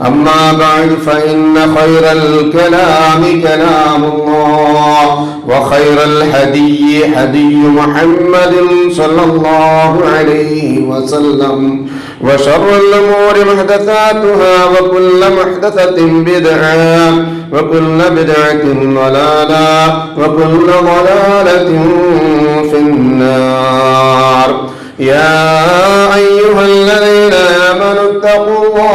أما بعد فإن خير الكلام كلام الله وخير الهدي هدي محمد صلى الله عليه وسلم وشر الأمور محدثاتها وكل محدثة بدعة وكل بدعة ضلالة وكل ضلالة في النار. يا أيها الذين آمنوا اتقوا الله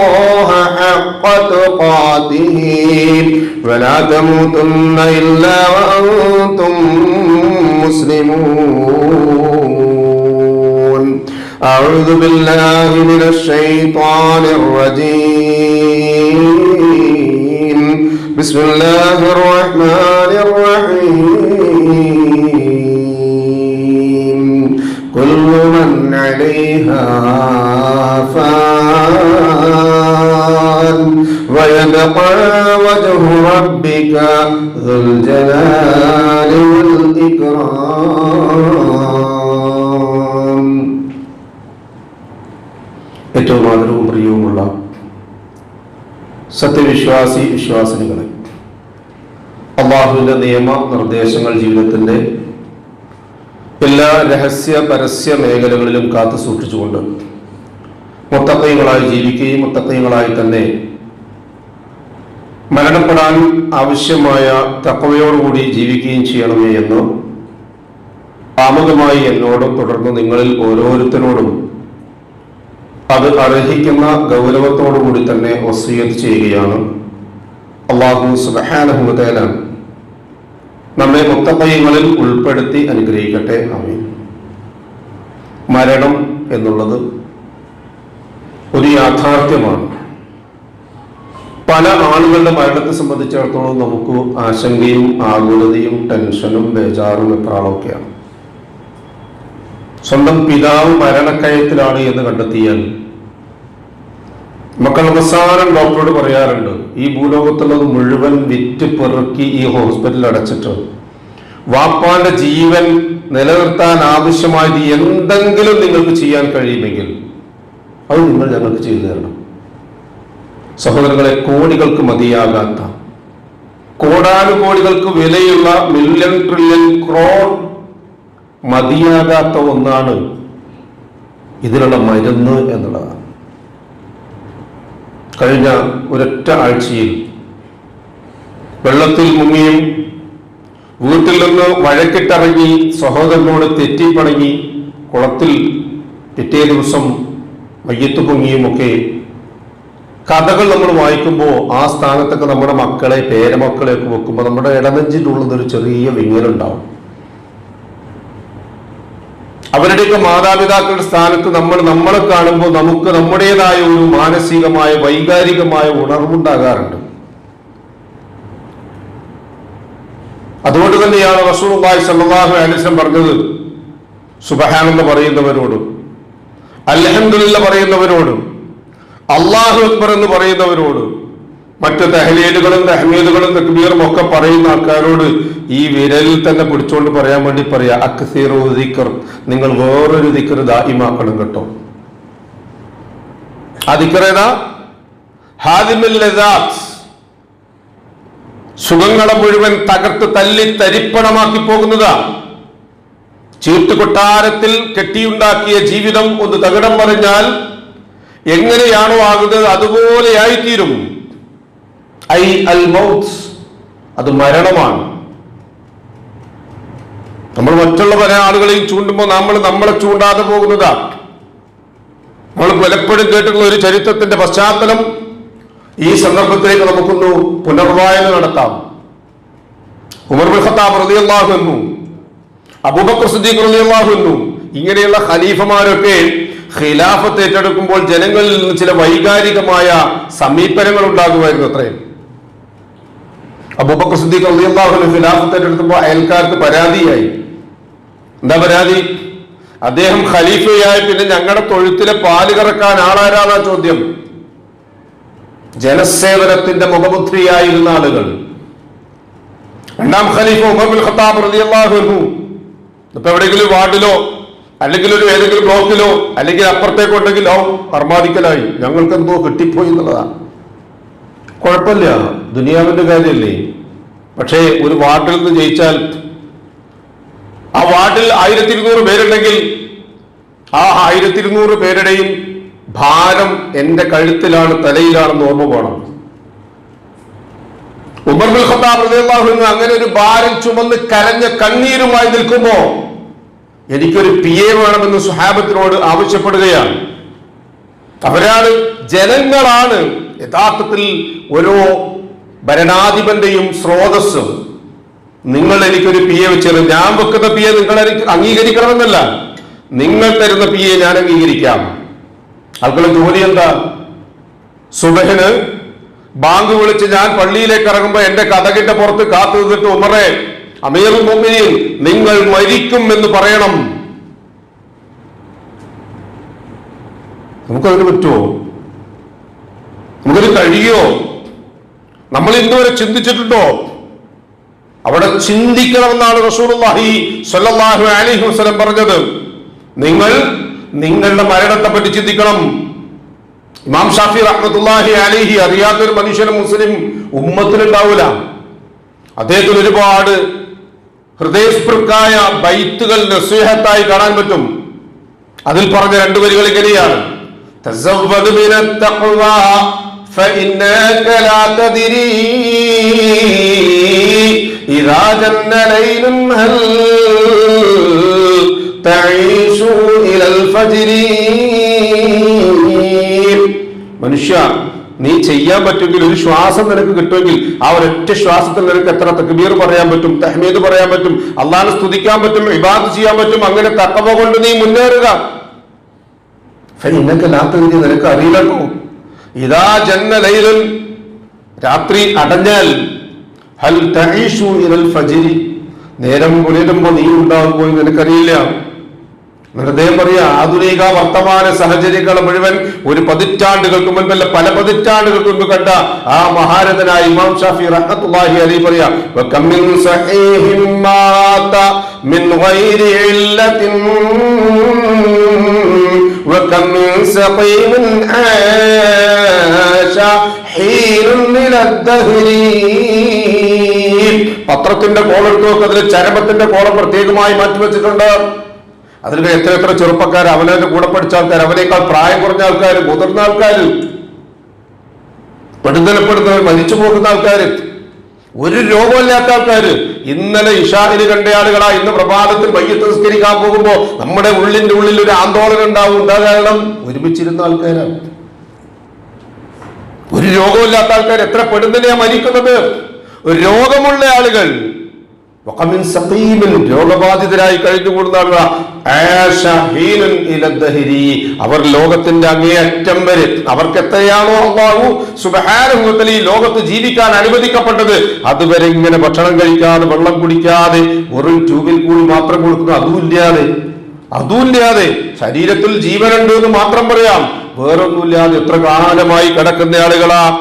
حق تقاته ولا تموتن إلا وأنتم مسلمون. أعوذ بالله من الشيطان الرجيم. بسم الله الرحمن الرحيم. كل من عليها فان. ويبقى وجه ربك ذو الجلال والإكرام ഏറ്റവും ആദരവും പ്രിയവുമുള്ള സത്യവിശ്വാസി വിശ്വാസിനികളെ അള്ളാഹുവിൻ്റെ നിയമ നിർദ്ദേശങ്ങൾ ജീവിതത്തിൻ്റെ എല്ലാ രഹസ്യ പരസ്യ മേഖലകളിലും കാത്തു സൂക്ഷിച്ചുകൊണ്ട് മുത്തക്കൈകളായി ജീവിക്കുകയും മുത്തക്കൈകളായി തന്നെ മരണപ്പെടാൻ ആവശ്യമായ തക്കവയോടുകൂടി ജീവിക്കുകയും ചെയ്യണമേ എന്ന് ആമുഖമായി എന്നോടും തുടർന്ന് നിങ്ങളിൽ ഓരോരുത്തരോടും അത് അർഹിക്കുന്ന ഗൗരവത്തോടുകൂടി തന്നെ വസീയത്ത് ചെയ്യുകയാണ്. അള്ളാഹു സുബഹാനഹുമതേല നമ്മെ മുത്തപ്പയ്യങ്ങളിൽ ഉൾപ്പെടുത്തി അനുഗ്രഹിക്കട്ടെ. ആമീൻ. മരണം എന്നുള്ളത് ഒരു യാഥാർത്ഥ്യമാണ്. പല ആളുകളുടെ മരണത്തെ സംബന്ധിച്ചിടത്തോളം നമുക്ക് ആശങ്കയും ആകുലതയും ടെൻഷനും ബേജാറും എപ്രാളൊക്കെയാണ് സ്വന്തം പിതാവ് മരണക്കയത്തിലാണ് എന്ന് കണ്ടെത്തിയാൽ മക്കൾ അവസാനം ഡോക്ടറോട് പറയാറുണ്ട് ഈ ഭൂലോകത്തുള്ളത് മുഴുവൻ വിറ്റ് പെറുക്കി ഈ ഹോസ്പിറ്റലിൽ അടച്ചിട്ട് വാപ്പാന്റെ ജീവൻ നിലനിർത്താൻ ആവശ്യമായത് എന്തെങ്കിലും നിങ്ങൾക്ക് ചെയ്യാൻ കഴിയുമെങ്കിൽ അത് നിങ്ങൾ ഞങ്ങൾക്ക് ചെയ്തു തരണം. സഹോദരങ്ങളെ കോടികൾക്ക് മതിയാകാത്ത കോടാനുകോടികൾക്ക് വിലയുള്ള മില്യൺ ട്രില്യൺ ക്രോർ മതിയാകാത്ത ഒന്നാണ് ഇതിനുള്ള മരുന്ന് എന്നുള്ളതാണ്. കഴിഞ്ഞ ഒരൊറ്റ ആഴ്ചയിൽ വെള്ളത്തിൽ മുങ്ങിയും വീട്ടിൽ നിന്ന് വഴക്കിട്ടിറങ്ങി സഹോദരനോട് തെറ്റിപ്പണങ്ങി കുളത്തിൽ പിറ്റേ ദിവസം മയ്യത്ത് പൊങ്ങിയുമൊക്കെ കഥകൾ നമ്മൾ വായിക്കുമ്പോൾ ആ സ്ഥാനത്തൊക്കെ നമ്മുടെ മക്കളെ പേരമക്കളെയൊക്കെ വെക്കുമ്പോൾ നമ്മുടെ ഇടനെഞ്ചിന്റെ ഉള്ളിൽ ഒരു ചെറിയ വിങ്ങലുണ്ടാവും. അവരുടെയൊക്കെ മാതാപിതാക്കളുടെ സ്ഥാനത്ത് നമ്മൾ നമ്മളെ കാണുമ്പോൾ നമുക്ക് നമ്മുടേതായ ഒരു മാനസികമായ വൈകാരികമായ ഉണർവുണ്ടാകാറുണ്ട്. അതുകൊണ്ട് തന്നെയാണ് സ്വല്ലല്ലാഹു അലൈഹി വസല്ലം പറഞ്ഞത് സുബഹാനെന്ന് പറയുന്നവരോടും അൽഹംദുലില്ല പറയുന്നവരോടും അള്ളാഹു അക്ബർ എന്ന് പറയുന്നവരോട് മറ്റു തഹലീലുകളും തെഹ്മീലുകളും തക്ബീറും ഒക്കെ പറയുന്ന ആൾക്കാരോട് ഈ വിരലിൽ തന്നെ പിടിച്ചുകൊണ്ട് പറയാൻ വേണ്ടി പറയാ അക്സീറു നിങ്ങൾ വേറൊരു ദിക്കർ ദാഹിമാക്കണം കേട്ടോ. ആ സുഖങ്ങളെ മുഴുവൻ തകർത്ത് തല്ലി തരിപ്പണമാക്കി പോകുന്നതാ. ചീട്ടുകൊട്ടാരത്തിൽ കെട്ടിയുണ്ടാക്കിയ ജീവിതം ഒന്ന് തകിടം പറഞ്ഞാൽ എങ്ങനെയാണോ ആകുന്നത് അതുപോലെയായിത്തീരും. ഐ അൽ മൗത്ത് അത് മരണമാണ്. നമ്മൾ മറ്റുള്ള പല ആളുകളെയും ചൂണ്ടുമ്പോൾ നമ്മൾ നമ്മളെ ചൂണ്ടാതെ പോകുന്നതാ. നമ്മൾ പലപ്പോഴും കേട്ടിട്ടുള്ള ഒരു ചരിത്രത്തിന്റെ പശ്ചാത്തലം ഈ സന്ദർഭത്തിലേക്ക് നമുക്കൊന്ന് പുനർവായന നടത്താം. ഉമർ ഖത്താബ് റളിയല്ലാഹു അൻഹു അബൂബക്കർ സിദ്ദീഖ് അൻഹു ഇങ്ങനെയുള്ള ഖലീഫമാരൊക്കെ ഖിലാഫത്ത് ഏറ്റെടുക്കുമ്പോൾ ജനങ്ങളിൽ നിന്ന് ചില വൈകാരികമായ സമീപനങ്ങൾ ഉണ്ടാകുമായിരുന്നു അത്രയും. അബൂബക്കർ സിദ്ദീഖ് അൻഹു ഖിലാഫത്ത് ഏറ്റെടുക്കുമ്പോൾ അയൽക്കാർക്ക് പരാതിയായി. എന്താ പരാതി? അദ്ദേഹം ഖലീഫയായി പിന്നെ ഞങ്ങളുടെ തൊഴുത്തിലെ പാൽ കറക്കാൻ ആളാരാണ് ചോദ്യം. ജനസേവനത്തിന്റെ മുഖമുദ്രയായിരുന്ന ആളുകൾ. രണ്ടാം ഖലീഫ ഉമർ ഖത്താബ് റളിയല്ലാഹു അൻഹു. ഇപ്പൊ എവിടെയെങ്കിലും വാർഡിലോ അല്ലെങ്കിൽ ഒരു ഏതെങ്കിലും ബ്ലോക്കിലോ അല്ലെങ്കിൽ അപ്പുറത്തേക്കുണ്ടെങ്കിലോ പർമാധിക്കലായി ഞങ്ങൾക്ക് എന്തോ കിട്ടിപ്പോയി എന്നുള്ളതാണ് കുഴപ്പമില്ല. ദുനിയാവിന്റെ കാര്യമല്ലേ? പക്ഷേ ഒരു വാർഡിൽ നിന്ന് ജയിച്ചാൽ ആ വാർഡിൽ ആയിരത്തി ഇരുന്നൂറ് പേരുണ്ടെങ്കിൽ ആ ആയിരത്തി ഇരുന്നൂറ് പേരുടെയും ഭാരം എന്റെ കഴുത്തിലാണ് തലയിലാണെന്ന് ഓർമ്മ പോകണം ഉമർ ബിൻ ഖത്താബ് അങ്ങനെ ഒരു ഭാരം ചുമന്ന് കരഞ്ഞ കണ്ണീരുമായി നിൽക്കുമ്പോ എനിക്കൊരു പി എ വേണമെന്ന് സുഹാബത്തിനോട് ആവശ്യപ്പെടുകയാണ്. അവരാണ് ജനങ്ങളാണ് യഥാർത്ഥത്തിൽ ഓരോ ഭരണാധിപന്റെയും സ്രോതസ്സും. നിങ്ങൾ എനിക്കൊരു പി എ വെച്ചത് ഞാൻ വെക്കുന്ന പി എ നിങ്ങൾ അംഗീകരിക്കണമെന്നല്ല. നിങ്ങൾ തരുന്ന പി എ ഞാൻ അംഗീകരിക്കാം. ആൾക്കുള്ള ജോലി എന്താ? സുബഹന് ബാങ്ക് വിളിച്ച് ഞാൻ പള്ളിയിലേക്ക് ഇറങ്ങുമ്പോ എന്റെ കഥകിന്റെ പുറത്ത് കാത്തു നിന്നിട്ട് ഉമറെ അമീർ മുമ്മിനിൽ നിങ്ങൾ മരിക്കും എന്ന് പറയണം. നമുക്കതിന് പറ്റുമോ? നമുക്കത് കഴിയോ? നമ്മൾ ഇന്നുവരെ ചിന്തിച്ചിട്ടുണ്ടോ? അവിടെ ചിന്തിക്കണമെന്നാണ് റസൂലുള്ളാഹി സ്വല്ലല്ലാഹു അലൈഹി വസല്ലം പറഞ്ഞത്. നിങ്ങൾ നിങ്ങളുടെ മരണത്തെ പറ്റി ചിന്തിക്കണം. ഇമാം ഷാഫി റഹ്മത്തുള്ളാഹി അലിഹി അറിയാത്തൊരു മനുഷ്യനും മുസ്ലിം ഉമ്മത്തിനുണ്ടാവൂല അദ്ദേഹത്തിന് ഒരുപാട് ഹൃദയസ്പൃക്കായ ബൈത്തുകൾ നസുഹത്തായി കാണാൻ പറ്റും. അതിൽ പറഞ്ഞ രണ്ടു വരികൾ ഇങ്ങനെയാണ്. മനുഷ്യ നീ ചെയ്യാൻ പറ്റുമെങ്കിൽ ഒരു ശ്വാസം നിനക്ക് കിട്ടുമെങ്കിൽ ആ ഒരൊറ്റ ശ്വാസത്തിൽ നിനക്ക് എത്ര തക്ബീർ പറയാൻ പറ്റും തഹ്മീദ് പറയാൻ പറ്റും അള്ളാഹിനെ സ്തുതിക്കാൻ പറ്റും ഇബാദ് ചെയ്യാൻ പറ്റും അങ്ങനെ തക്കവ കൊണ്ട് നീ മുന്നേറുക. നിനക്ക് ലാത്തതിരി നിനക്ക് അറിയില്ലല്ലോ. ഇതാ ജന്ന ലൈലൻ രാത്രി അടഞ്ഞാൽ ഹൽ തഈഷു നേരം പുലരുമ്പോ നീ ഉണ്ടാകുമ്പോൾ നിനക്കറിയില്ല. ഹൃദയം പറയാ ആധുനിക വർത്തമാന സാഹചര്യങ്ങൾ മുഴുവൻ ഒരു പതിറ്റാണ്ടുകൾക്ക് മുൻപല്ല പല പതിറ്റാണ്ടുകൾക്ക് മുൻപ് കണ്ട ആ മഹാരഥനായ ഇമാം ഷാഫി റഹ്മത്തുള്ളാഹി അലി പറയാ വകം മിൻ മാത മിൻ ഗൈരി ഇലദ്ദഹ്രി പത്രത്തിന്റെ കോളെടുത്ത് നോക്കുന്നതിൽ ചരമത്തിന്റെ കോളം പ്രത്യേകമായി മാറ്റിവെച്ചിട്ടുണ്ട്. അതിൽ എത്ര എത്ര ചെറുപ്പക്കാർ അവനെ കൂടെ പഠിച്ച ആൾക്കാർ അവനേക്കാൾ പ്രായം കുറഞ്ഞ ആൾക്കാർ മുതിർന്ന ആൾക്കാർ പെടുന്നലപ്പെടുന്നവർ മരിച്ചു പോകുന്ന ആൾക്കാർ ഒരു രോഗമില്ലാത്ത ആൾക്കാർ ഇന്നലെ ഇഷാഹിന് കണ്ട ആളുകളാ ഇന്ന് പ്രഭാതത്തിൽ വൈകിട്ട് നിസ്കരിക്കാൻ പോകുമ്പോ നമ്മുടെ ഉള്ളിന്റെ ഉള്ളിൽ ഒരു ആന്തോളനം ഉണ്ടാവും. എന്താ കാരണം? ഒരുമിച്ചിരുന്ന ആൾക്കാരാണ്. ഒരു രോഗമില്ലാത്ത ആൾക്കാർ എത്ര പെടുന്നതിനെയാ മരിക്കുന്നത്? രോഗമുള്ള ആളുകൾ രോഗബാധിതരായി കഴിഞ്ഞുകൂടുന്ന. അവർ ലോകത്തിന്റെ അങ്ങേയറ്റം വരെ. അവർക്ക് എത്രയാണോ അള്ളാഹു ഈ ലോകത്ത് ജീവിക്കാൻ അനുവദിക്കപ്പെട്ടത്? അതുവരെ ഇങ്ങനെ ഭക്ഷണം കഴിക്കാതെ വെള്ളം കുടിക്കാതെ വെറും ട്യൂബിൽ കൂടി മാത്രം കൊടുക്കുന്നു അതുമില്ലാതെ. അതുമില്ലാതെ. ശരീരത്തിൽ ജീവനുണ്ട് എന്ന് മാത്രം പറയാം. വേറൊന്നുമില്ലാതെ എത്ര കാലമായി കിടക്കുന്ന ആളുകളാ.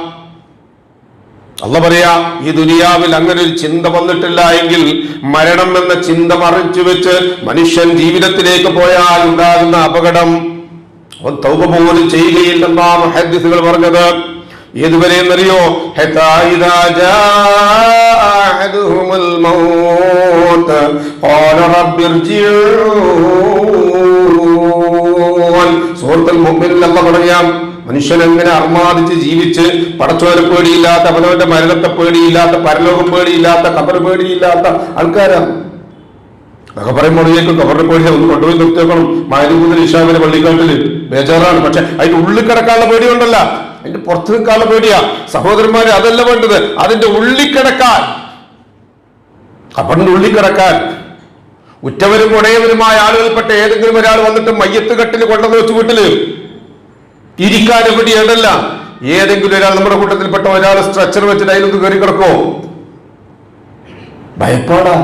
അല്ല പറയാ ഈ ദുനിയാവിൽ അങ്ങനെ ഒരു ചിന്ത വന്നിട്ടില്ല എങ്കിൽ മരണം എന്ന ചിന്ത മറിച്ചു വെച്ച് മനുഷ്യൻ ജീവിതത്തിലേക്ക് പോയാൽ ഉണ്ടാകുന്ന അപകടം. അവൻ തൗബ പോലും ചെയ്യുകയില്ലെന്നാണ് ഹദ്ദിസുകൾ പറഞ്ഞത്. ഏതുവരെ എന്നറിയോ? സുഹൃത്തുക്കൾ മുമ്പിൽ അല്ലാഹ് പറയാം മനുഷ്യൻ എങ്ങനെ അർമാദിച്ച് ജീവിച്ച് പടച്ചോനെ പേടിയില്ലാത്ത അവനവന്റെ മരണത്തെ പേടിയില്ലാത്ത പരലോകം പേടിയില്ലാത്ത കബർ പേടിയില്ലാത്ത ആൾക്കാരാണ്. അതൊക്കെ പറയുമ്പോൾ കബറിനെ പേടി ഒന്ന് കൊണ്ടുപോയി നിർത്തിയേക്കണം. മാലിമുദ്ര ഇഷാമിന്റെ പള്ളിക്കാട്ടിൽ. ബേജാറാണ്. പക്ഷെ അതിന്റെ ഉള്ളിൽ കിടക്കാനുള്ള പേടിയുണ്ടല്ല. അതിന്റെ പുറത്ത് നിൽക്കാനുള്ള പേടിയാ. സഹോദരന്മാരെ അതല്ല വേണ്ടത്. അതിന്റെ ഉള്ളിൽ കിടക്കാൻ. കബറിന്റെ ഉള്ളിൽ കിടക്കാൻ. ഉറ്റവരും ഉടയവരുമായ ആളുകൾപ്പെട്ട ഏതെങ്കിലും ഒരാൾ വന്നിട്ട് മയ്യത്ത് കെട്ടിൽ കൊണ്ടുവന്ന് വെച്ച് വീട്ടിൽ. ഇരിക്കാൻ എവിടെ ഇടല്ല ഏതെങ്കിലും ഒരാൾ നമ്മുടെ കൂട്ടത്തിൽപ്പെട്ട ഒരാൾ സ്ട്രക്ചർ വെച്ചിട്ട് അതിലൊന്ന് കയറി കിടക്കോ ഭയപ്പാടാ.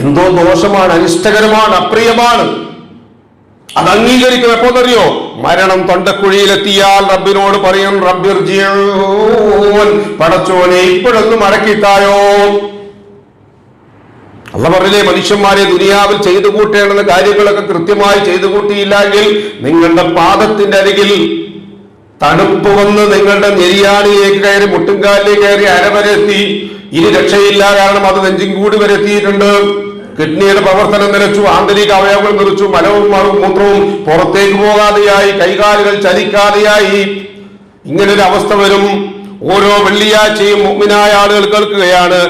എന്തോ ദോഷമാണ് അനിഷ്ടകരമാണ് അപ്രിയമാണ്. അത് അംഗീകരിക്കും എപ്പോന്നറിയോ മരണം തൊണ്ടക്കുഴിയിലെത്തിയാൽ റബ്ബിനോട് പറയും റബ്ബിർ പടച്ചോനെ ഇപ്പോഴൊന്നും മടക്കിത്തായോ. അല്ല പറഞ്ഞില്ലേ മനുഷ്യന്മാരെ ദുനിയാവിൽ ചെയ്തു കൂട്ടേണ്ടുന്ന കാര്യങ്ങളൊക്കെ കൃത്യമായി ചെയ്തു കൂട്ടിയില്ലെങ്കിൽ നിങ്ങളുടെ പാദത്തിന്റെ അരികിൽ തണുപ്പ് വന്ന് നിങ്ങളുടെ നെരിയാണിലേക്ക് കയറി മുട്ടുംകാലിലേക്ക് കയറി അരവരെ എത്തി. ഇനി രക്ഷയില്ല കാരണം അത് നെഞ്ചും കൂടി വരെ എത്തിയിട്ടുണ്ട്. കിഡ്നിയുടെ പ്രവർത്തനം നിലച്ചു ആന്തരിക അവയവങ്ങൾ നിറച്ചു മലവും മറും മൂത്രവും പുറത്തേക്ക് പോകാതെയായി കൈകാലുകൾ ചലിക്കാതെയായി. ഇങ്ങനൊരു അവസ്ഥ വരും. ഓരോ വെള്ളിയാഴ്ചയും മുഗ്മിനായ ആളുകൾ കേൾക്കുകയാണ്.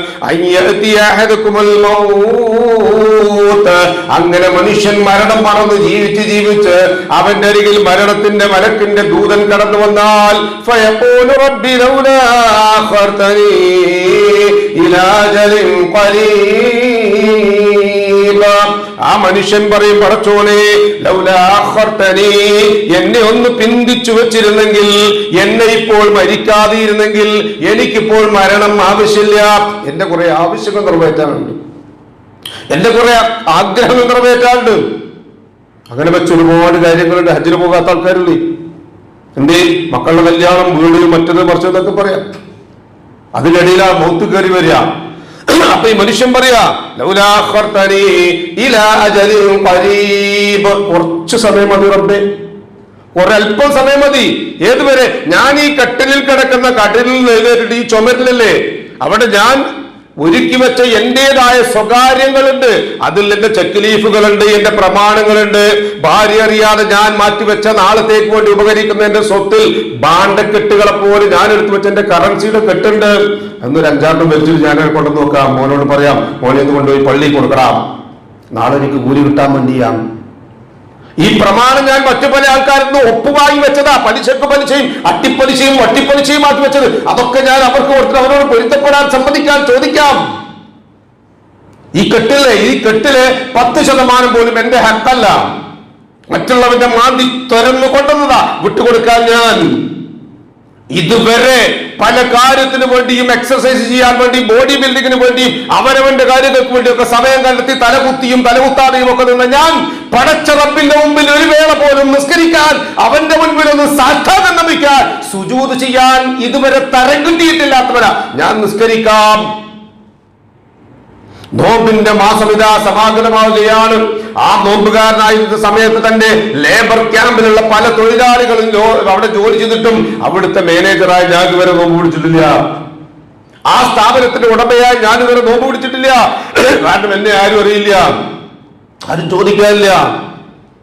അങ്ങനെ മനുഷ്യൻ മരണം മറന്ന് ജീവിച്ച് ജീവിച്ച് അവന്റെ അരികിൽ മരണത്തിന്റെ മലക്കിന്റെ ദൂതൻ കടന്നു വന്നാൽ ഫയഖൂലു ആ മനുഷ്യൻ പറയും അഖർതനി എന്നെ ഒന്ന് പിന്തിച്ചു വെച്ചിരുന്നെങ്കിൽ എന്നെ ഇപ്പോൾ മരിക്കാതിരുന്നെങ്കിൽ എനിക്കിപ്പോൾ മരണം ആവശ്യമില്ല. എന്റെ കുറെ ആവശ്യങ്ങൾ നിറവേറ്റാനുണ്ട്. എന്റെ കുറെ ആഗ്രഹങ്ങൾ നിറവേറ്റാനുണ്ട്. അങ്ങനെ വെച്ച് ഒരുപാട് കാര്യങ്ങളുണ്ട്. ഹജ്ജിന് പോകാത്ത ആൾക്കാരില്ലേ എന്തേ? മക്കളുടെ കല്യാണം വീട് മറ്റത് മറിച്ചതൊക്കെ പറയാം. അതിനിടയിൽ ആ മൗത്ത് കയറി വരിക. അപ്പൊ ഈ മനുഷ്യൻ പറയാ കുറച്ച് സമയം മതി റബ്ബേ. ഒരല്പം സമയം മതി. ഏതുവരെ? ഞാൻ ഈ കട്ടിലിൽ കിടക്കുന്ന കട്ടിലിൽ എഴുതേറ്റിട്ട് ഈ ചുമരിലല്ലേ? അവിടെ ഞാൻ ഒരുക്കി വെച്ച എന്റേതായ സ്വകാര്യങ്ങളുണ്ട്. അതിൽ എന്റെ ചെക്ക് ലീഫുകളുണ്ട് എന്റെ പ്രമാണങ്ങളുണ്ട്. ഭാര്യ അറിയാതെ ഞാൻ മാറ്റിവെച്ച നാളത്തേക്ക് വേണ്ടി ഉപകരിക്കുന്ന എന്റെ സ്വത്തിൽ ബാണ്ടക്കെട്ടുകളെ പോലെ ഞാൻ എടുത്തു വെച്ച എന്റെ കറൻസിയുടെ കെട്ടുണ്ട്. എന്നൊരു അഞ്ചാറിനും വെച്ചിട്ട് ഞാൻ കൊണ്ടുവന്ന് നോക്കാം. മോനോട് പറയാം മോനെ ഒന്ന് കൊണ്ടുപോയി പള്ളി കൊടുക്കണം. നാളെ എനിക്ക് കൂലി കിട്ടാൻ വേണ്ടിയാ ഈ പ്രമാണം ഞാൻ മറ്റു പല ആൾക്കാരിൽ ഒപ്പുവായി വെച്ചതാ. പലിശക്ക് പലിശയും അട്ടിപ്പലിശയും വട്ടിപ്പലിശയും ആക്കി വെച്ചത്. അതൊക്കെ ഞാൻ അവർക്ക് കൊടുത്തിട്ട് അവരോട് പൊരുത്തപ്പെടാൻ സമ്മതിക്കാൻ ചോദിക്കാം. ഈ കെട്ടിലെ ഈ കെട്ടിൽ പത്ത് ശതമാനം പോലും എന്റെ ഹക്കല്ല. മറ്റുള്ളവന്റെ മാന്തി തുരന്നു കൊണ്ടുവന്നതാ. വിട്ടുകൊടുക്കാൻ ഞാൻ ഇതുവരെ പല കാര്യത്തിന് വേണ്ടിയും എക്സസൈസ് ചെയ്യാൻ വേണ്ടി ബോഡി ബിൽഡിങ്ങിന് വേണ്ടി അവരവന്റെ കാര്യങ്ങൾക്ക് വേണ്ടിയൊക്കെ സമയം കണ്ടെത്തി തലകുത്തിയും തലകുത്താതെയും ഒക്കെ നിന്ന് ഞാൻ പടച്ച റബ്ബിന്റെ മുമ്പിൽ ഒരു വേള പോലും നിസ്കരിക്കാൻ അവന്റെ മുൻപിൽ ഒന്ന് സാക്ഷാതം നമിക്കാൻ സുജൂത് ചെയ്യാൻ ഇതുവരെ തരം കിട്ടിയിട്ടില്ലാത്തവരാ ഞാൻ നിസ്കരിക്കാം. നോമ്പിന്റെ മാസം ഇതാ സമാഗതമാവുകയാണ് ആ നോമ്പുകാരനായിരുന്ന സമയത്ത് തന്നെ ലേബർ ക്യാമ്പിലുള്ള പല തൊഴിലാളികളും അവിടെ ജോലി ചെയ്തിട്ടും അവിടുത്തെ മാനേജറായി ഞാൻ ഇവരെ നോമ്പ് പിടിച്ചിട്ടില്ല. ആ സ്ഥാപനത്തിന്റെ ഉടമയായി ഞാൻ വരെ നോമ്പ് പിടിച്ചിട്ടില്ല. കാരണം എന്നെ ആരും അറിയില്ല. ആരും ചോദിക്കാനില്ല.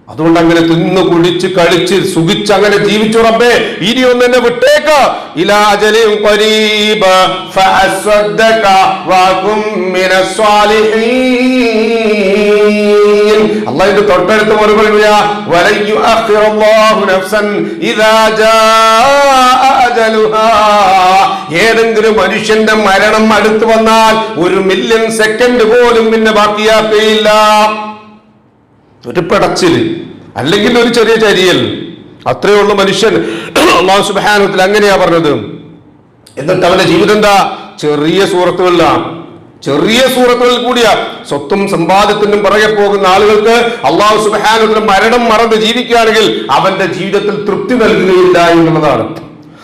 അതുകൊണ്ട് അങ്ങനെ തിന്നു കുടിച്ച് കളിച്ച് സുഖിച്ച് അങ്ങനെ ജീവിച്ചു റബ്ബേ. ഇനി ഒന്ന് എന്നെ വിട്ടേക്ക. ഇലാജലും ഖരീബ ഫഅസ്വദ്ദക വകും മിനസ് അല്ലാഹുവിന്റെ തൊട്ടടുത്ത് മറുപടി പറയാ വലൻ യുഅഖിറല്ലാഹു നഫ്സൻ ഇദാ ജാഅ അജലുഹാ. ഏതെങ്കിലും മനുഷ്യന്റെ മരണം അടുത്തു വന്നാൽ ഒരു മില്യൺ സെക്കൻഡ് പോലും പിന്നെ ബാക്കിയാക്കുകയില്ല. ഒരു പിടച്ചിൽ അല്ലെങ്കിൽ ഒരു ചെറിയ ചരിയൽ. അത്രയേ ഉള്ളൂ മനുഷ്യൻ. സുബാനത്തിൽ അങ്ങനെയാ പറഞ്ഞത്. എന്നിട്ട് അവന്റെ ജീവിതം എന്താ? ചെറിയ സൂറത്തുകളിലാണ്. ചെറിയ സൂറത്തുകളിൽ കൂടിയാ. സ്വത്തും സമ്പാദ്യത്തിനും പുറകെ പോകുന്ന ആളുകൾക്ക് അള്ളാഹു സുബാനത്തിന് മരണം മറന്ന് ജീവിക്കുകയാണെങ്കിൽ അവന്റെ ജീവിതത്തിൽ തൃപ്തി നൽകുകയില്ല എന്നുള്ളതാണ്.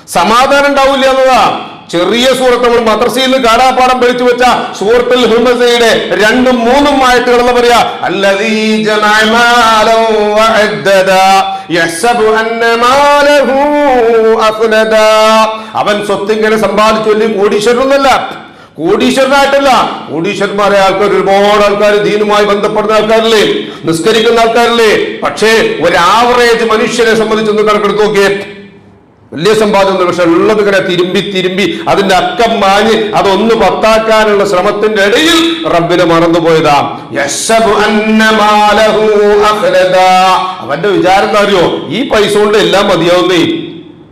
സമാധാനം ഉണ്ടാവില്ല എന്നതാ. ചെറിയ സൂറത്ത് നമ്മൾ നിന്ന് കാണാപ്പാടം പഠിച്ചു വെച്ച സൂറത്തുൽ ഹുമസയുടെ രണ്ടും മൂന്നും ആയിട്ട് എന്ന് പറയാ അവൻ സ്വത്തിങ്ങനെ സമ്പാദിച്ചു വലിയ കോടീശ്വരനൊന്നല്ല കോടീശ്വരനായിട്ടല്ല. കോടീശ്വരന്മാരെ ആൾക്കാർ ഒരുപാട് ആൾക്കാർ ദീനുമായി ബന്ധപ്പെടുന്ന ആൾക്കാരില്ലേ നിസ്കരിക്കുന്ന ആൾക്കാരില്ലേ. പക്ഷേ ഒരു ആവറേജ് മനുഷ്യനെ സംബന്ധിച്ചൊന്ന് കണക്കെടുത്ത് നോക്കിയേ വലിയ സമ്പാദ്യം പക്ഷെ ഉള്ളത് ഇങ്ങനെ തിരുമ്പി തിരുമ്പി അതിന്റെ അക്കം മാഞ്ഞ് അതൊന്ന് പത്താക്കാനുള്ള ശ്രമത്തിന്റെ ഇടയിൽ റബ്ബിനെ മറന്നുപോയതാ. അവന്റെ വിചാരം എന്താ അറിയോ? ഈ പൈസ കൊണ്ട് എല്ലാം മതിയാവുന്നേ.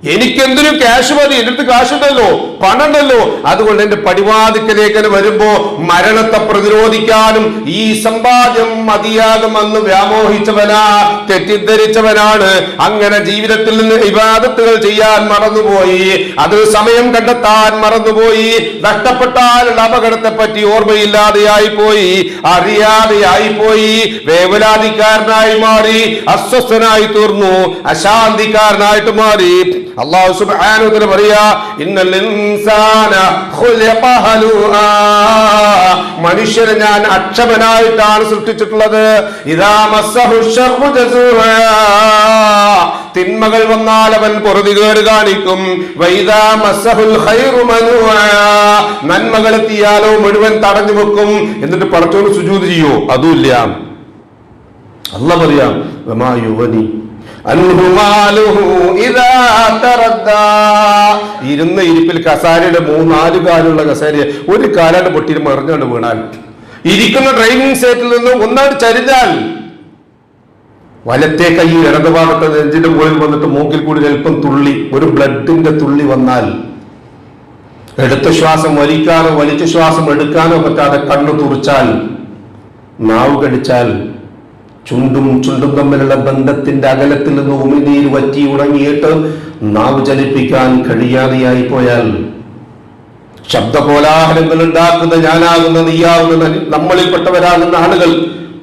എനിക്കെന്തിനും ക്യാഷ് മതി? എന്റെ അടുത്ത് കാശുണ്ടല്ലോ പണം ഉണ്ടല്ലോ അതുകൊണ്ട് എന്റെ പടിവാതിക്കലേക്ക് തന്നെ വരുമ്പോ മരണത്തെ പ്രതിരോധിക്കാനും ഈ സമ്പാദ്യം മതിയാകുമെന്ന് വ്യാമോഹിച്ചവനാ തെറ്റിദ്ധരിച്ചവനാണ്. അങ്ങനെ ജീവിതത്തിൽ നിന്ന് വിവാദത്തുകൾ ചെയ്യാൻ മറന്നുപോയി. അത് സമയം കണ്ടെത്താൻ മറന്നുപോയി. നഷ്ടപ്പെട്ടാലുള്ള അപകടത്തെ പറ്റി ഓർമ്മയില്ലാതെയായി പോയി അറിയാതെയായി പോയി വേവലാതിക്കാരനായി മാറി അസ്വസ്ഥനായി തീർന്നു. അശാന്തിക്കാരനായിട്ട് മാറി. അള്ളാഹു സുബ്ഹാനഹു പറയാ ഇന്നൽ ഇൻസാന ഖുലിഖ ഹലൂആ മനുഷ്യനെ ഞാൻ അക്ഷമനായിട്ടാണ് സൃഷ്ടിച്ചിട്ടുള്ളത്. ഇദാ മസ്സഹു ശർറു ജസൂആ തിന്മകൾ വന്നാൽ അവൻ പൊറുതി കേട് കാണിക്കും. വൈദാ മസ്സഹുൽ ഖൈറു മനുആ നന്മകൾ എത്തിയാലോ മുഴുവൻ തടഞ്ഞു വെക്കും. എന്നിട്ട് പടച്ചോട് സുജൂദ് ചെയ്യോ? അതുമില്ല അല്ല പറയാം വമാ യുവനി ഇരുന്ന ഇരിപ്പിൽ കസാരയുടെ മൂന്നാൽ കാലുള്ള കസാര ഒരു കാലാണ്ട് പൊട്ടി മറിഞ്ഞാണ്ട് വീണാൽ. ഇരിക്കുന്ന ഡ്രൈവിംഗ് സീറ്റിൽ നിന്ന് ഒന്നാണ്ട് ചരിഞ്ഞാൽ. വലത്തെ കൈ ഇടത് ഭാഗത്ത് നെഞ്ചിന്റെ മുകളിൽ വന്നിട്ട് മൂക്കിൽ കൂടി അല്പം തുള്ളി ഒരു ബ്ലഡിന്റെ തുള്ളി വന്നാൽ. എടുത്ത ശ്വാസം വലിക്കാനോ വലിച്ച ശ്വാസം എടുക്കാനോ പറ്റാതെ കണ്ണു തുറിച്ചാൽ നാവ് കടിച്ചാൽ ചുണ്ടും ചുണ്ടും തമ്മിലുള്ള ബന്ധത്തിന്റെ അകലത്തിൽ നിന്ന് ഉമിനീര് വറ്റി ഉണങ്ങിയിട്ട് നാവ് ചലിപ്പിക്കാൻ കഴിയാതെയായി പോയാൽ ശബ്ദകോലാഹലങ്ങൾ ഉണ്ടാക്കുന്ന ഞാനാകുന്ന നീയാകുന്ന നമ്മളിൽപ്പെട്ടവരാകുന്ന ആളുകൾ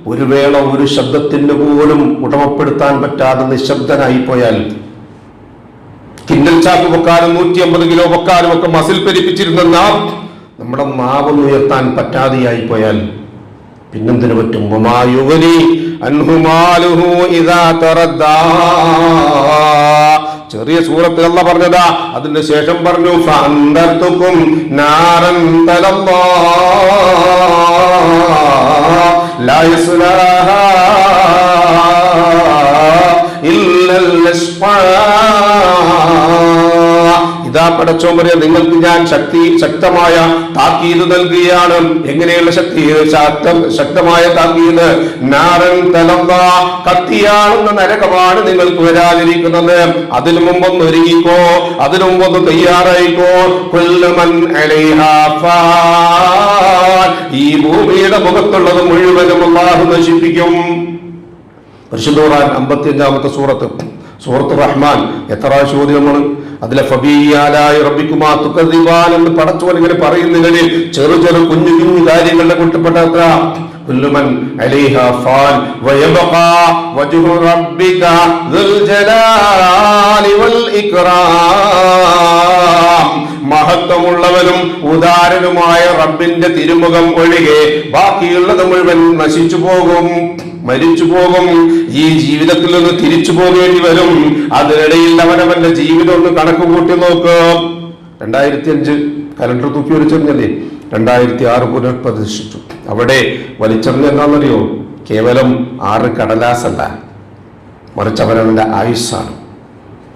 ഒരു വേള ഒരു ശബ്ദത്തിന് പോലും ഉടമപ്പെടുത്താൻ പറ്റാതെ നിശബ്ദനായി പോയാൽ കിന്നൽ ചാക്ക് പൊക്കാനും നൂറ്റി അമ്പത് കിലോ പൊക്കാനും ഒക്കെ മസിൽ പെരിപ്പിച്ചിരുന്ന നാം നമ്മുടെ നാവ് ഉയർത്താൻ പറ്റാതെയായി പോയാൽ പിന്നെന്തിനു പറ്റും. ചെറിയ സൂറത്തിൽ അല്ല പറഞ്ഞതാ. അതിന്റെ ശേഷം പറഞ്ഞു ഫഅൻദർതുക്കും നാരൻ തലല്ലാ. ലാ യസ്ലാഹാ ഇല്ലൽ അശ്ഖാ ഇതാ പടച്ചോ പറയാ നിങ്ങൾക്ക് ഞാൻ ശക്തി ശക്തമായ താക്കീത് നൽകുകയാണ്. എങ്ങനെയുള്ള ശക്തി? ശക്തം ശക്തമായ താക്കീത്? നാരൻ തലമ്പ കത്തിയാളുന്ന നരകമാണ് നിങ്ങൾക്ക് വരാതിരിക്കുന്നത്. അതിനു മുമ്പൊന്ന് ഒരുങ്ങിക്കോ അതിനു മുമ്പൊന്ന് തയ്യാറായിക്കോ. കൊല്ലമൻ. ഈ ഭൂമിയുടെ മുഖത്തുള്ളത് മുഴുവനും അള്ളാഹു നശിപ്പിക്കും. പരിശുദ്ധ ഖുർആൻ അമ്പത്തി അഞ്ചാമത്തെ സൂറത്ത്. സൂറത്ത് റഹ്മാൻ എത്ര ചോദ്യമാണ് അതിലെ ഫബീയാലായി റബ്ബിക്കുമാ തുക്കദിവാൻ എന്ന് പടച്ചോൻ ഇങ്ങനെ പറയുന്നതിൽ ചെറു ചെറു കുഞ്ഞു കുഞ്ഞു കാര്യങ്ങളുടെ വജ്ഹു റബ്ബിക ദുൽ ജലാലി വൽ മഹത്വമുള്ളവനും ഉദാരനുമായ റബ്ബിന്റെ തിരുമുഖം ഒഴികെ ബാക്കിയുള്ളത് മുഴുവൻ നശിച്ചു പോകും. മരിച്ചു പോകും. ഈ ജീവിതത്തിൽ നിന്ന് തിരിച്ചു പോകേണ്ടി വരും. അതിനിടയിൽ അവനവന്റെ ജീവിതം ഒന്ന് കണക്ക് കൂട്ടി നോക്ക്. രണ്ടായിരത്തി അഞ്ച് കലണ്ടർ തൂക്കി വലിച്ചെറിഞ്ഞല്ലേ രണ്ടായിരത്തി ആറ് പുനഃപ്രതിഷ്ഠിച്ചു അവിടെ വലിച്ചെറിഞ്ഞ എന്താണെന്നറിയോ? കേവലം ആറ് കടലാസല്ല. മറിച്ച് അവനവന്റെ ആയുസ്സാണ്.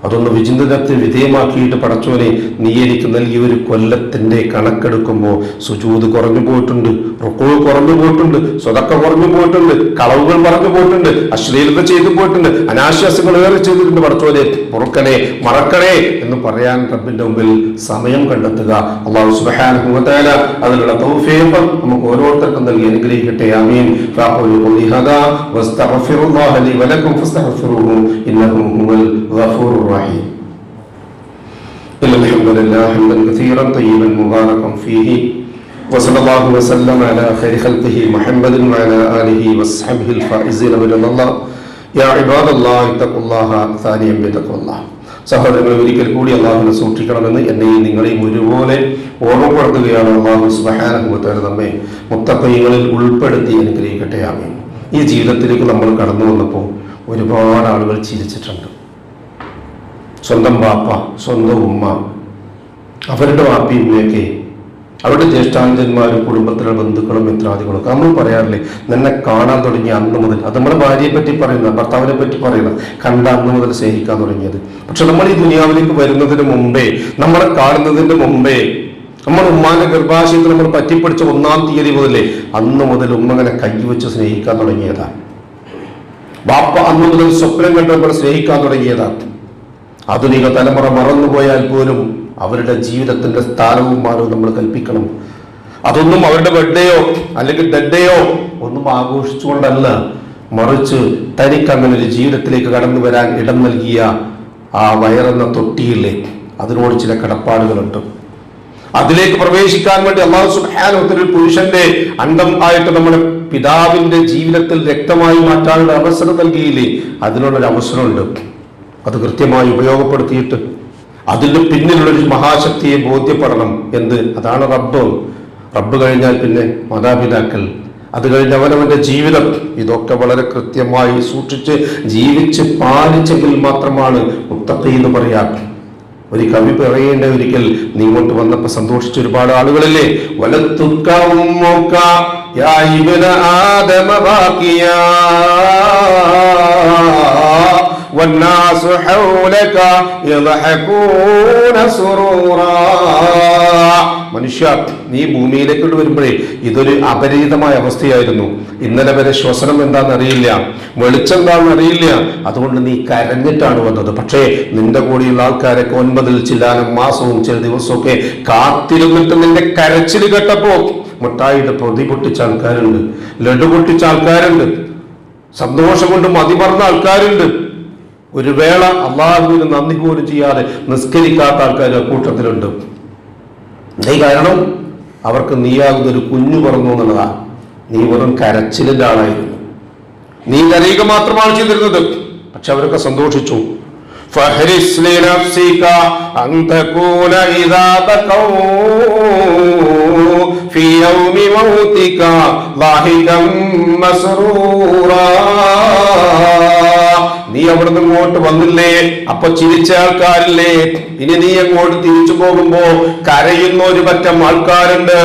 അതൊന്ന് വിചിന്തനത്തിന് വിധേയമാക്കിയിട്ട് പടച്ചോനെ നീ എനിക്ക് നൽകിയ ഒരു കൊല്ലത്തിന്റെ കണക്കെടുക്കുമ്പോൾ സുജൂത് കുറഞ്ഞു പോയിട്ടുണ്ട് റുക്കോൾ കുറഞ്ഞു പോയിട്ടുണ്ട് സ്വതക്ക കുറഞ്ഞു പോയിട്ടുണ്ട് കളവുകൾ പറഞ്ഞു പോയിട്ടുണ്ട് അശ്ലീലത ചെയ്തു പോയിട്ടുണ്ട് അനാശ്വാസങ്ങൾ ഏറെ ചെയ്തിട്ടുണ്ട് പടച്ചോനെ. പുറക്കണേ മറക്കണേ എന്ന് പറയാൻ റബ്ബിന്റെ മുമ്പിൽ സമയം കണ്ടെത്തുക. അള്ളാഹു തആല അതിനുള്ള തൗഫീഖ് നമുക്ക് ഓരോരുത്തർക്കും നൽകി അനുഗ്രഹിക്കട്ടെ. ആമീൻ. ഹുവൽ ഗഫൂറുർ إن الحمد لله حمدا كثيرا طيبا مباركا فيه وصلى الله وسلم على خير خلقه محمد وعلى آله وصحبه الفائزين برضا الله يا عباد الله اتقوا الله ثانيا بتقوى الله സഹോദരങ്ങൾ ഒരിക്കൽ കൂടി അള്ളാഹുവിനെ സൂക്ഷിക്കണമെന്ന് എന്നെയും നിങ്ങളെയും ഒരുപോലെ ഓർമ്മപ്പെടുത്തുകയാണ് അള്ളാഹു സുബഹാനുഭവത്താൽ നമ്മെ മുത്തപ്പയ്യങ്ങളിൽ ഉൾപ്പെടുത്തി അനുഗ്രഹിക്കട്ടെ ആമേ ഈ ജീവിതത്തിലേക്ക് നമ്മൾ കടന്നു വന്നപ്പോൾ ഒരുപാട് ആളുകൾ ചിരിച്ചിട്ടുണ്ട് സ്വന്തം ബാപ്പ സ്വന്തം ഉമ്മ അവരുടെ വാപ്പിയുമ്മയൊക്കെ അവരുടെ ജ്യേഷ്ഠാനന്ദന്മാരും കുടുംബത്തിലെ ബന്ധുക്കളും മിത്രാദികളും ഒക്കെ നമ്മൾ പറയാറില്ലേ നിന്നെ കാണാൻ തുടങ്ങിയ അന്ന് മുതൽ അത് നമ്മുടെ ഭാര്യയെ പറ്റി പറയുന്ന ഭർത്താവിനെ പറ്റി പറയുന്ന കണ്ട അന്ന് മുതൽ സ്നേഹിക്കാൻ തുടങ്ങിയത്. പക്ഷെ നമ്മൾ ഈ ദുനിയാവിലേക്ക് വരുന്നതിന് മുമ്പേ നമ്മളെ കാണുന്നതിന്റെ മുമ്പേ നമ്മൾ ഉമ്മാന്റെ ഗർഭാശയത്തിൽ നമ്മൾ പറ്റിപ്പിടിച്ച ഒന്നാം തീയതി മുതലേ അന്ന് മുതൽ ഉമ്മ അങ്ങനെ കൈവച്ച് സ്നേഹിക്കാൻ തുടങ്ങിയതാണ് ബാപ്പ അന്ന് മുതൽ സ്വപ്നം കണ്ട് നമ്മൾ സ്നേഹിക്കാൻ തുടങ്ങിയതാണ് ആധുനിക തലമുറ മറന്നുപോയാൽ പോലും അവരുടെ ജീവിതത്തിന്റെ സ്ഥാനവും മാനവും നമ്മൾ കൽപ്പിക്കണം. അതൊന്നും അവരുടെ ബർത്ത്ഡേയോ അല്ലെങ്കിൽ ഡേയോ ഒന്നും ആഘോഷിച്ചുകൊണ്ടല്ല മറിച്ച് തനിക്ക് അങ്ങനെ ഒരു ജീവിതത്തിലേക്ക് കടന്നു വരാൻ ഇടം നൽകിയ ആ വയറെന്ന തൊട്ടിയില്ലേ അതിനോട് ചില കടപ്പാടുകളുണ്ട്. അതിലേക്ക് പ്രവേശിക്കാൻ വേണ്ടി അള്ളാഹു സുബ്ഹാനഹു ഒരു പുരുഷന്റെ അണ്ടം ആയിട്ട് നമ്മുടെ പിതാവിന്റെ ജീവിതത്തിൽ വ്യക്തമായി മാറ്റാനുള്ള അവസരം നൽകിയില്ലേ അതിനുള്ളൊരു അവസരമുണ്ട്. അത് കൃത്യമായി ഉപയോഗപ്പെടുത്തിയിട്ട് അതിന് പിന്നിലുള്ള ഒരു മഹാശക്തിയെ ബോധ്യപ്പെടണം എന്ത് അതാണ് റബ്ബ്. റബ്ബ് കഴിഞ്ഞാൽ പിന്നെ മാതാപിതാക്കൾ അത് കഴിഞ്ഞ് അവനവന്റെ ജീവിതം. ഇതൊക്കെ വളരെ കൃത്യമായി സൂക്ഷിച്ച് ജീവിച്ച് പാലിച്ചെങ്കിൽ മാത്രമാണ് മുത്തത്തി എന്ന് പറയാം. ഒരു കവി പറയേണ്ട ഒരിക്കൽ നീ ഇങ്ങോട്ട് വന്നപ്പോ സന്തോഷിച്ച ഒരുപാട് ആളുകളില്ലേ? വലത്തുക്ക ആദമ والناس حولك يضحكون سرورا മനുഷ്യ നീ ഭൂമിയിലേക്ക് വരുമ്പോഴേ ഇതൊരു അപരിചിതമായ അവസ്ഥയായിരുന്നു ഇന്നലെ വരെ ശ്വസനം എന്താണെന്ന് അറിയില്ല വെളിച്ചം എന്താണെന്ന് അറിയില്ല അതുകൊണ്ട് നീ കരഞ്ഞിട്ടാണ് വന്നത് പക്ഷേ നിന്റെ കൂടെയുള്ള ആൾക്കാരൊക്കെ ഒൻപതിൽ ചില്ലാനും മാസവും ചില ദിവസമൊക്കെ കാത്തിരുന്നിട്ട് നിന്റെ കരച്ചിൽ കേട്ടപ്പോ മുട്ടായിട്ട് പൊതി പൊട്ടിച്ച ആൾക്കാരുണ്ട് ലഡു പൊട്ടിച്ച ആൾക്കാരുണ്ട് സന്തോഷം കൊണ്ട് മതിമറന്ന ആൾക്കാരുണ്ട് ഒരു വേള അള്ളാഹുവിന് നന്ദി പോലും ചെയ്യാതെ നിസ്കരിക്കാത്ത ആൾക്കാർ കൂട്ടത്തിലുണ്ട് ഈ കാരണം അവർക്ക് നീയാകുന്ന ഒരു കുഞ്ഞു പറന്നു എന്നുള്ളതാ നീ വെറും കരച്ചിലിന്റെ ആളായിരുന്നു നീ കരയുക മാത്രമാണ് ചെയ്തിരുന്നത് പക്ഷെ അവരൊക്കെ സന്തോഷിച്ചു فاحرص لنفسك أن تكون إذا بكوا في يوم موتك ضاحكا مسرورا നീ അവിടുന്ന് ഇങ്ങോട്ട് വന്നില്ലേ അപ്പൊ ചിരിച്ച ആൾക്കാരില്ലേ ഇനി നീ അങ്ങോട്ട് തിരിച്ചു പോകുമ്പോ കരയുന്ന ഒരു പറ്റം ആൾക്കാരുണ്ട്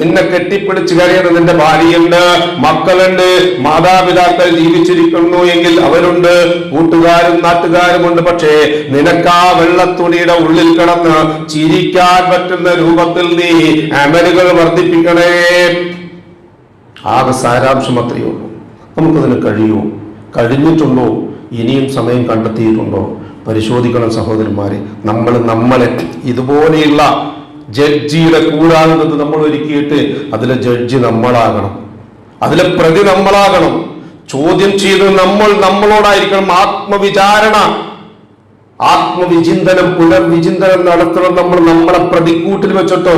നിന്നെ കെട്ടിപ്പിടിച്ച് കരയുന്ന നിന്റെ ഭാര്യയുണ്ട് മക്കളുണ്ട് മാതാപിതാക്കൾ ജീവിച്ചിരിക്കുന്നു എങ്കിൽ അവരുണ്ട് കൂട്ടുകാരും നാട്ടുകാരും ഉണ്ട് പക്ഷേ നിനക്ക് ആ വെള്ളത്തുണിയുടെ ഉള്ളിൽ കിടന്ന് ചിരിക്കാൻ പറ്റുന്ന രൂപത്തിൽ നീ അമലുകൾ വർദ്ധിപ്പിക്കണേ ആകെ സാരാംശം അത്രയേ ഉള്ളൂ. നമുക്കതിന് കഴിയുമോ കഴിഞ്ഞിട്ടുണ്ടോ ഇനിയും സമയം കണ്ടെത്തിയിട്ടുണ്ടോ? പരിശോധിക്കണം സഹോദരന്മാരെ. നമ്മൾ നമ്മളെ. ഇതുപോലെയുള്ള ജഡ്ജിയുടെ കൂടാകുന്നത് നമ്മൾ ഒരുക്കിയിട്ട് അതിലെ ജഡ്ജി നമ്മളാകണം. അതിലെ പ്രതി നമ്മളാകണം. ചോദ്യം ചെയ്ത് നമ്മൾ നമ്മളോടായിരിക്കണം. ആത്മവിചാരണ. ആത്മവിചിന്തനം പുനർവിചിന്തനം നടത്തണം നമ്മൾ നമ്മളെ പ്രതിക്കൂട്ടിൽ വെച്ചിട്ടോ.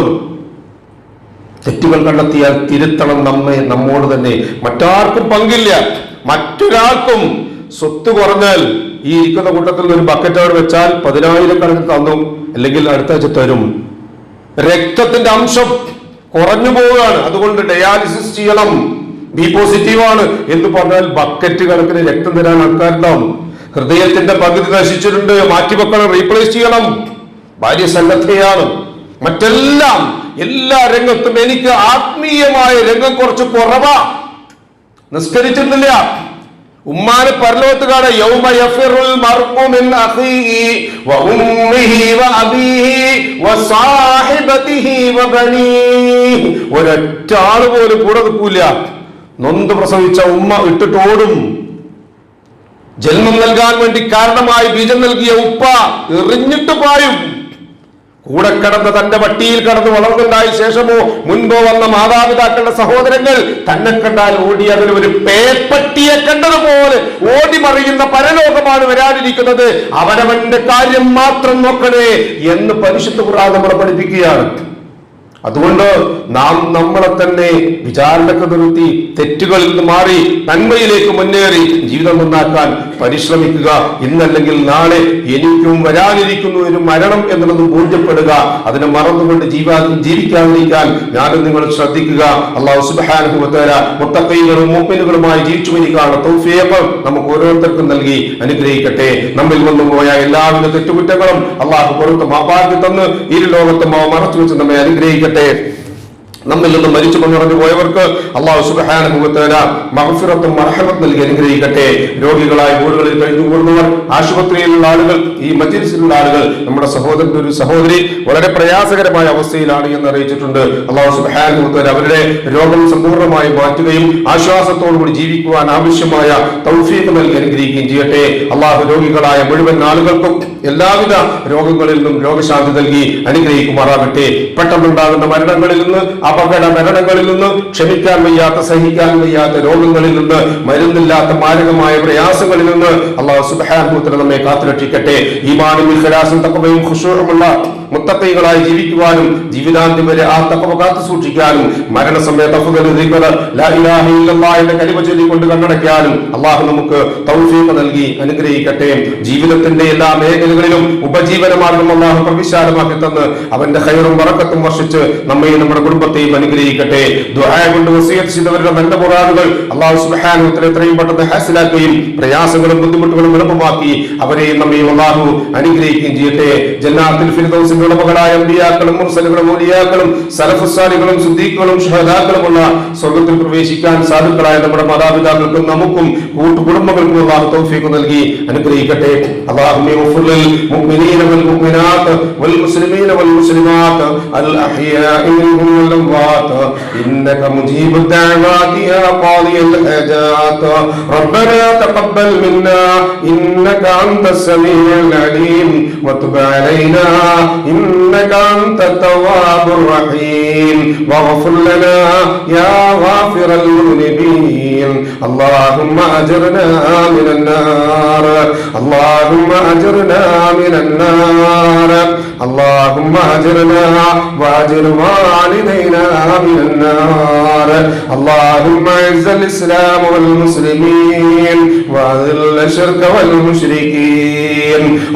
തെറ്റുകൾ കണ്ടെത്തിയാൽ തിരുത്തണം നമ്മെ നമ്മോട് തന്നെ. മറ്റാർക്കും പങ്കില്ല. മറ്റൊരാൾക്കും സ്വത്ത് കുറഞ്ഞാൽ ഈ ഇരിക്കുന്ന കൂട്ടത്തിൽ ഒരു ബക്കറ്റ് അവിടെ വെച്ചാൽ പതിനായിരക്കണക്കിന് തന്നു അല്ലെങ്കിൽ അടുത്ത ആഴ്ച തരും. രക്തത്തിന്റെ അംശം കുറഞ്ഞു പോവുകയാണ്. അതുകൊണ്ട് ഡയാലിസിസ് ചെയ്യണം. ബി പോസിറ്റീവ് ആണ് എന്ന് പറഞ്ഞാൽ ബക്കറ്റ് കണക്കിന് രക്തം തരാൻ ആൾക്കാരുണ്ടാവും. ഹൃദയത്തിന്റെ പകുതി നശിച്ചിട്ടുണ്ട്. മാറ്റിവെക്കണം റീപ്ലേസ് ചെയ്യണം. ഭാര്യ സന്നദ്ധയാണ്. മറ്റെല്ലാം എല്ലാ രംഗത്തും എനിക്ക് ആത്മീയമായ രംഗം കുറച്ച് കുറവാ. നിസ്കരിച്ചിട്ടില്ല. ഉമ്മാനെ പരലോകത്ത് കാണാം യൗമ യഫിറുൽ പോലും കൂടെ നിൽക്കൂല. നൊന്ത് പ്രസവിച്ച ഉമ്മ ഇട്ടിട്ട് ഓടും. ജന്മം നൽകാൻ വേണ്ടി കാരണമായി ബീജം നൽകിയ ഉപ്പ എറിഞ്ഞിട്ട് പായും. കൂടെ കടന്ന് തന്റെ വട്ടിയിൽ കടന്ന് വളർന്നുണ്ടായ ശേഷമോ മുൻപോ വന്ന മാതാപിതാക്കളുടെ സഹോദരങ്ങൾ തന്നെ കണ്ടാൽ ഓടി അതിന് ഒരു പേപ്പട്ടിയെ കണ്ടതുപോലെ ഓടി മറിയുന്ന പരലോകമാണ് വരാനിരിക്കുന്നത്. അവനവന്റെ കാര്യം മാത്രം നോക്കണേ എന്ന് പരിശുദ്ധ ഖുർആൻ നമ്മളെ പഠിപ്പിക്കുകയാണ്. അതുകൊണ്ട് നാം നമ്മളെ തന്നെ വിചാരണക്ക് നിർത്തി തെറ്റുകളിൽ നിന്ന് മാറി നന്മയിലേക്ക് മുന്നേറി ജീവിതം നന്നാക്കാൻ പരിശ്രമിക്കുക. ഇന്നല്ലെങ്കിൽ നാളെ എനിക്കും വരാനിരിക്കുന്നു ഒരു മരണം എന്നുള്ളത് ബോധ്യപ്പെടുക. അതിനെ മറന്നുകൊണ്ട് ജീവാ ജീവിക്കാതിരിക്കാൻ ഞാനും നിങ്ങൾ ശ്രദ്ധിക്കുക. അള്ളാഹു സുബാനുഭവത്തേര മുത്തക്കൈകളും മൂപ്പലുകളുമായി ജീവിച്ചു വരികയാണ് നമുക്ക് ഓരോരുത്തർക്കും നൽകി അനുഗ്രഹിക്കട്ടെ. നമ്മിൽ വന്നു പോയ എല്ലാവിധ തെറ്റുകുറ്റങ്ങളും അള്ളാഹു പുറത്ത് മാപ്പാക്കി തന്ന് ഇരു ലോകത്തും മറച്ചു വെച്ച് നമ്മെ അനുഗ്രഹിക്കട്ടെ. നമ്മിൽ നിന്ന് മരിച്ചു കൊണ്ടിറങ്ങി പോയവർക്ക് അള്ളാഹു സുബാനുഭവത്തേന മഹഫിറത്തും മർഹമത്ത് നൽകി അനുഗ്രഹിക്കട്ടെ. രോഗികളായ വീടുകളിൽ കഴിഞ്ഞു കൂടുന്നവർ ആശുപത്രിയിലുള്ള ആളുകൾ ഈ മജിലിസിലുള്ള ആളുകൾ നമ്മുടെ സഹോദരന്റെ ഒരു സഹോദരി വളരെ പ്രയാസകരമായ അവസ്ഥയിലാണ് എന്ന് അറിയിച്ചിട്ടുണ്ട്. അള്ളാഹു സുബാനുഭവത്തേന അവരുടെ രോഗം സമ്പൂർണമായി മാറ്റുകയും ആശ്വാസത്തോടുകൂടി ജീവിക്കുവാൻ ആവശ്യമായ തൗഫീഖ് നൽകി അനുഗ്രഹിക്കുകയും ചെയ്യട്ടെ. അള്ളാഹു രോഗികളായ മുഴുവൻ ആളുകൾക്കും എല്ലാവിധ രോഗങ്ങളിൽ നിന്നും രോഗശാന്തി നൽകി അനുഗ്രഹിക്കുമാറാകട്ടെ. പെട്ടെന്നുണ്ടാകുന്ന മരണങ്ങളിൽ നിന്ന് അപകട മരണങ്ങളിൽ നിന്ന് ക്ഷമിക്കാൻ വയ്യാത്ത സഹിക്കാൻ വയ്യാത്ത രോഗങ്ങളിൽ നിന്ന് മരുന്നില്ലാത്ത മാരകമായ പ്രയാസങ്ങളിൽ നിന്ന് അള്ളാഹു സുബാൻ നമ്മെ കാത്തുരക്ഷിക്കട്ടെ. ഈ മാണിമിൽ ഖലാസും തക്കവയും ഖുഷൂറുമുള്ള മുത്തക്കൈകളായി ജീവിക്കുവാനും ജീവിതാന്തി വരെ ആ തക്കവ കാത്തു സൂക്ഷിക്കാനും മരണസമയത്ത് എന്ന കലിമ ചൊല്ലിക്കൊണ്ട് കണ്ണടയ്ക്കാനും അള്ളാഹു നമുക്ക് തൗഫീഖ് നൽകി അനുഗ്രഹിക്കട്ടെ. ജീവിതത്തിന്റെ എല്ലാ മേഖലകളിലും ഉപജീവന മാർഗം അള്ളാഹു പ്രവിശാലമാക്കി തന്ന് അവന്റെ ഹൈറും വറക്കത്തും വർഷിച്ച് നമ്മയും നമ്മുടെ കുടുംബത്തെയും അനുഗ്രഹിക്കട്ടെ. ദുആ കൊണ്ട് ചെയ്തവരുടെ നല്ല മുറാദുകൾ അള്ളാഹു വതആല എത്രയും പെട്ടെന്ന് ഹാസിലാക്കുകയും പ്രയാസങ്ങളും ബുദ്ധിമുട്ടുകളും എളുപ്പമാക്കി അവരെയും നമ്മയും അള്ളാഹു അനുഗ്രഹിക്കുകയും ചെയ്യട്ടെ. ജന്നാത്തിൽ വിശ്വസ്തയുടമകളായ അമ്പിയാക്കളും മുർസലുകളും ഓലിയാക്കളും സലഫസാലികളും സുദ്ദീഖുകളും ഷഹദാക്കളുമുള്ള സ്വർഗത്തിൽ പ്രവേശിക്കാൻ സാധുക്കളായ നമ്മുടെ മാതാപിതാക്കൾക്കും നമുക്കും കൂട്ടുകുടുംബങ്ങൾക്കും അള്ളാഹു തൗഫീഖ് നൽകി. അനുഗ്രഹിക്കട്ടെ. അള്ളാഹുമി ഉഫുലിൽ മുഅ്മിനീന വൽ മുഅ്മിനാത്ത് വൽ മുസ്ലിമീന വൽ മുസ്ലിമാത്ത് അൽ അഹ്യാഇ മിൻഹും വൽ അംവാത്ത്. ഇന്നക മുജീബുദ് ദഅവാതി യാ ഖാദിയൽ ഹജാത്ത്. റബ്ബനാ തഖബ്ബൽ മിന്നാ ഇന്നക അൻത സമീഉൽ അലീം. വതുബ് അലൈനാ إنك أنت التواب الرحيم. واغفر لنا يا غافر المذنبين. اللهم أجرنا من النار. اللهم أجرنا من النار. اللهم أجرنا وأجر والدينا من النار. اللهم أعز الإسلام والمسلمين. وأذل الشرك والمشركين.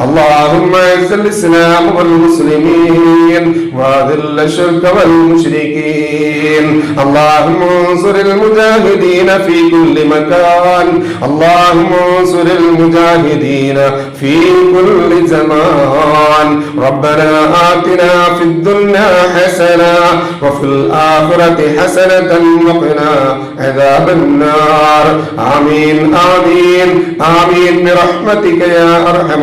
اللهم أعز الإسلام والمسلمين وأذل الشرك والمشركين. اللهم انصر المجاهدين في كل مكان. اللهم انصر المجاهدين في كل زمان. ربنا آتنا في الدنيا حسنة وفي الآخرة حسنة وقنا عذاب النار. آمين آمين آمين. برحمتك يا أرحم